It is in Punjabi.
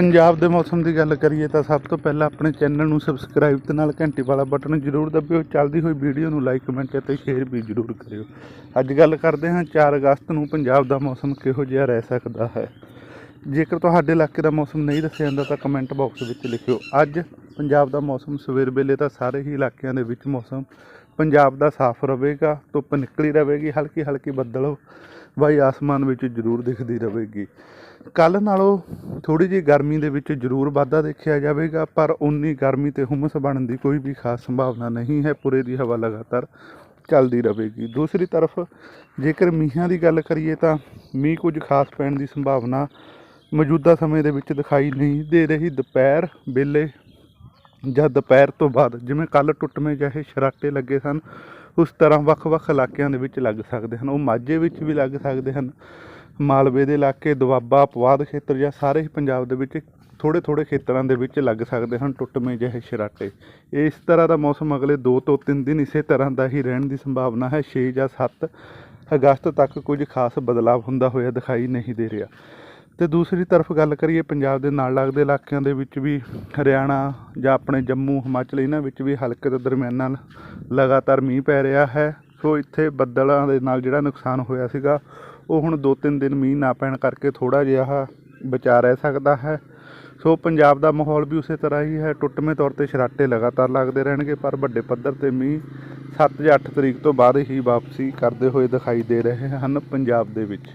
ਪੰਜਾਬ ਦੇ ਮੌਸਮ ਦੀ ਗੱਲ ਕਰੀਏ ਤਾਂ ਸਭ ਤੋਂ ਪਹਿਲਾਂ ਆਪਣੇ ਚੈਨਲ ਨੂੰ ਸਬਸਕ੍ਰਾਈਬ ਤੇ ਨਾਲ ਘੰਟੀ ਵਾਲਾ ਬਟਨ ਜ਼ਰੂਰ ਦਬਿਓ। ਚੱਲਦੀ ਹੋਈ ਵੀਡੀਓ ਨੂੰ ਲਾਈਕ ਕਮੈਂਟ ਅਤੇ ਸ਼ੇਅਰ ਵੀ ਜ਼ਰੂਰ ਕਰਿਓ। ਅੱਜ ਗੱਲ ਕਰਦੇ ਹਾਂ 4 ਅਗਸਤ ਨੂੰ ਪੰਜਾਬ ਦਾ ਮੌਸਮ ਕਿਹੋ ਜਿਹਾ ਰਹਿ ਸਕਦਾ ਹੈ। ਜੇਕਰ ਤੁਹਾਡੇ ਇਲਾਕੇ ਦਾ ਮੌਸਮ ਨਹੀਂ ਦੱਸਿਆ ਜਾਂਦਾ ਤਾਂ ਕਮੈਂਟ ਬਾਕਸ ਵਿੱਚ ਲਿਖਿਓ। ਅੱਜ ਪੰਜਾਬ ਦਾ ਮੌਸਮ ਸਵੇਰ ਵੇਲੇ ਤਾਂ ਸਾਰੇ ਹੀ ਇਲਾਕਿਆਂ ਦੇ ਵਿੱਚ ਮੌਸਮ ਪੰਜਾਬ ਦਾ ਸਾਫ਼ ਰਹੇਗਾ, ਧੁੱਪ ਨਿਕਲੀ ਰਹੇਗੀ ਹਲਕੀ ਹਲਕੀ ਬੱਦਲ ਵਾਈ ਆਸਮਾਨ ਵਿੱਚ ਜ਼ਰੂਰ ਦਿਖਦੀ ਰਹੇਗੀ। ਕੱਲ ਨਾਲੋਂ ਥੋੜੀ ਜਿਹੀ ਗਰਮੀ ਦੇ ਵਿੱਚ ਜ਼ਰੂਰ ਵਾਧਾ ਦੇਖਿਆ ਜਾਵੇਗਾ, ਪਰ ਉਨੀ ਗਰਮੀ ਤੇ ਹੁਮਸ ਬਣਨ ਦੀ ਕੋਈ ਵੀ ਖਾਸ ਸੰਭਾਵਨਾ ਨਹੀਂ ਹੈ। ਪੂਰੇ ਦੀ ਹਵਾ ਲਗਾਤਾਰ ਚੱਲਦੀ ਰਹੇਗੀ। ਦੂਸਰੀ ਤਰਫ ਜੇਕਰ ਮੀਂਹਾਂ ਦੀ ਗੱਲ ਕਰੀਏ ਤਾਂ ਮੀਂਹ ਕੁਝ ਖਾਸ ਪੈਣ ਦੀ ਸੰਭਾਵਨਾ ਮੌਜੂਦਾ ਸਮੇਂ ਦੇ ਵਿੱਚ ਦਿਖਾਈ ਨਹੀਂ ਦੇ ਰਹੀ। ਦੁਪਹਿਰ ਵੇਲੇ ਜਾਂ ਦੁਪਹਿਰ ਤੋਂ ਬਾਅਦ ਜਿਵੇਂ ਕੱਲ ਟੁੱਟਵੇਂ ਜਿਹੇ ਸ਼ਰਾਟੇ ਲੱਗੇ ਸਨ, ਉਸ ਤਰ੍ਹਾਂ ਵੱਖ-ਵੱਖ ਇਲਾਕਿਆਂ ਦੇ ਵਿੱਚ ਲੱਗ ਸਕਦੇ ਹਨ। ਉਹ ਮਾਝੇ ਵਿੱਚ ਵੀ ਲੱਗ ਸਕਦੇ ਹਨ। ਮਾਲਵੇ ਦੇ ਇਲਾਕੇ, ਦੁਆਬਾ, ਪਵਾਦ ਖੇਤਰ ਜਾਂ ਸਾਰੇ ਹੀ ਪੰਜਾਬ ਦੇ ਵਿੱਚ ਥੋੜੇ ਥੋੜੇ ਖੇਤਰਾਂ ਦੇ ਵਿੱਚ ਲੱਗ ਸਕਦੇ ਹਨ ਟੁੱਟਵੇਂ ਜਿਹੇ ਸ਼ਰਾਟੇ। ਇਸ ਤਰ੍ਹਾਂ ਦਾ ਮੌਸਮ ਅਗਲੇ 2 ਤੋਂ 3 ਦਿਨ ਇਸੇ ਤਰ੍ਹਾਂ ਦਾ ਹੀ ਰਹਿਣ ਦੀ ਸੰਭਾਵਨਾ ਹੈ। 6 ਜਾਂ 7 ਅਗਸਤ ਤੱਕ ਕੁਝ ਖਾਸ ਬਦਲਾਅ ਹੁੰਦਾ ਹੋਇਆ ਦਿਖਾਈ ਨਹੀਂ ਦੇ ਰਿਹਾ। ਤੇ ਦੂਸਰੀ ਤਰਫ ਗੱਲ ਕਰੀਏ ਪੰਜਾਬ ਦੇ ਨਾਲ ਲੱਗਦੇ ਇਲਾਕਿਆਂ ਦੇ ਵਿੱਚ ਵੀ, ਹਰਿਆਣਾ ਜਾਂ ਆਪਣੇ ਜੰਮੂ, ਹਿਮਾਚਲ ਇਹਨਾਂ ਵਿੱਚ ਵੀ ਹਲਕੇ ਤੋਂ ਦਰਮਿਆਨਾ ਲਗਾਤਾਰ ਮੀਂਹ ਪੈ ਰਿਹਾ ਹੈ। ਸੋ ਇੱਥੇ ਬੱਦਲਾਂ ਦੇ ਨਾਲ ਜਿਹੜਾ ਨੁਕਸਾਨ ਹੋਇਆ ਸੀਗਾ ਉਹ ਹੁਣ 2-3 ਦਿਨ ਮੀਂਹ ਨਾ ਪੈਣ ਕਰਕੇ ਥੋੜਾ ਜਿਹਾ ਬਚਾ ਰਹਿ ਸਕਦਾ ਹੈ। ਸੋ ਪੰਜਾਬ ਦਾ ਮਾਹੌਲ ਵੀ ਉਸੇ ਤਰ੍ਹਾਂ ਹੀ ਹੈ। ਟੁੱਟਵੇਂ ਤੌਰ ਤੇ ਸ਼ਰਾਟੇ ਲਗਾਤਾਰ ਲੱਗਦੇ ਰਹਿਣਗੇ, ਪਰ ਵੱਡੇ ਪੱਧਰ ਤੇ ਮੀਂਹ 7 ਜਾਂ 8 ਤਰੀਕ ਤੋਂ ਬਾਅਦ ਹੀ ਵਾਪਸੀ ਕਰਦੇ ਹੋਏ ਦਿਖਾਈ ਦੇ ਰਹੇ ਹਨ ਪੰਜਾਬ ਦੇ ਵਿੱਚ।